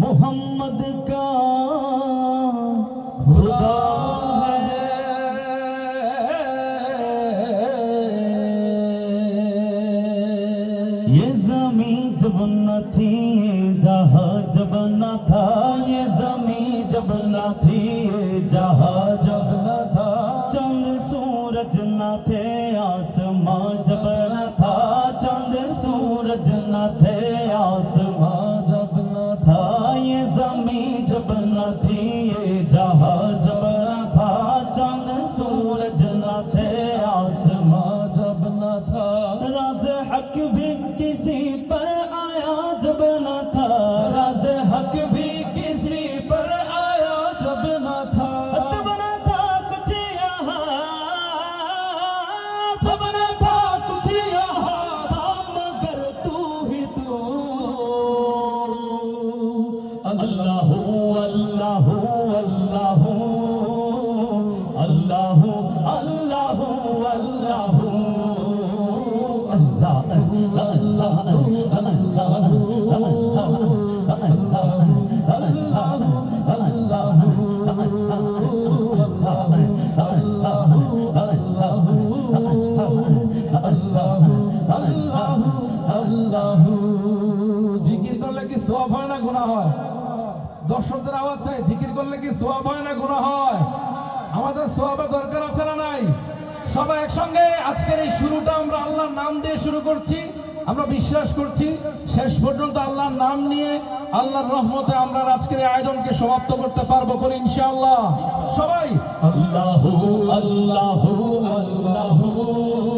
मोहम्मद का खुदा ये जमी जब न थी जहाँ जब न था, ये जमी जब न थी जहाँ जब দর্শকদের আওয়াজ চাই, জিকির করলে কি সোয়াব হয় না গুণা হয়? আমাদের সোয়াবের দরকার আছে না নাই? সবাই একসঙ্গে আজকের এই শুরুটা আমরা আল্লাহর নাম দিয়ে শুরু করছি। আমরা বিশ্বাস করছি শেষ পর্যন্ত আল্লাহর নাম নিয়ে আল্লাহর রহমতে আমরা আজকের এই আয়োজনকে সমাপ্ত করতে পারব করে ইনশাআল্লাহ। সবাই। আল্লাহ আল্লাহ আল্লাহ।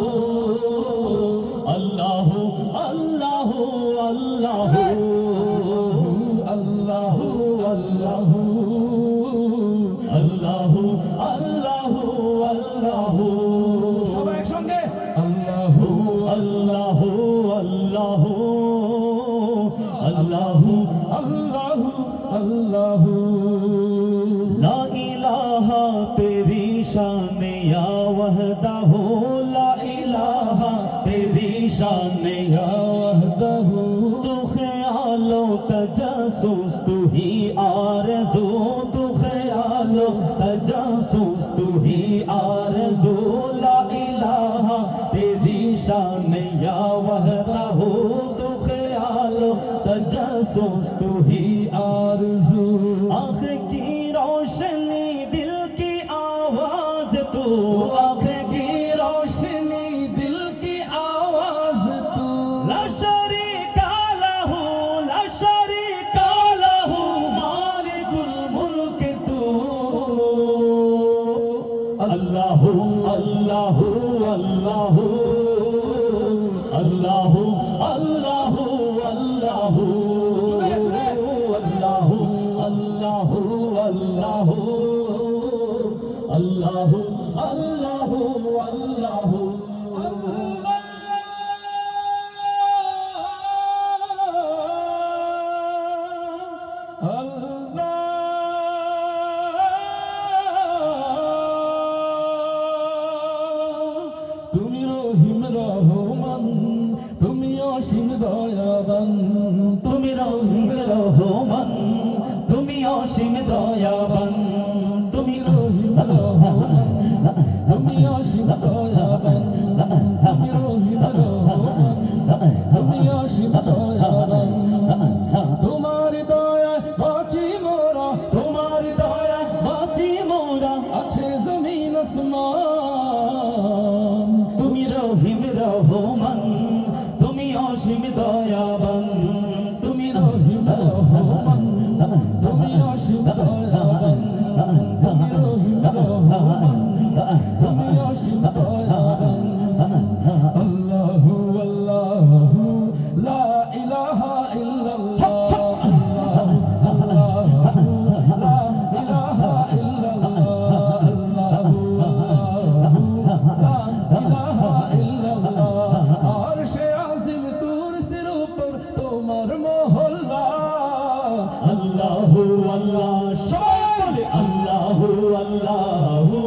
इलाहा तेरी शान या वहदा हो ला इलाहा तेरी शान या আল্লাহ どう。আল্লাহু, সবাই বলে আল্লাহু আল্লাহু,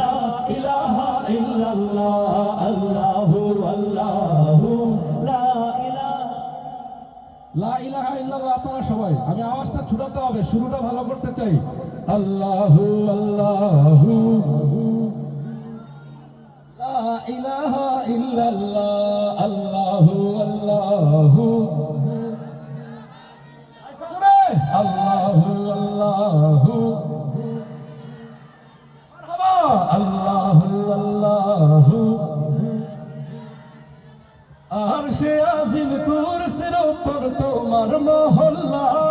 লা ইলাহা ইল্লাল্লাহ, আল্লাহু আল্লাহু, লা ইলাহা। লা ইলাহা ইল্লাল্লাহ, আপনারা সবাই। আমি আওয়াজটা ছুটাতে হবে, শুরুটা ভালো করতে চাই। আল্লাহু আল্লাহু। লা ইলাহা ইল্লাল্লাহ, আল্লাহু তোমার মহল্লা।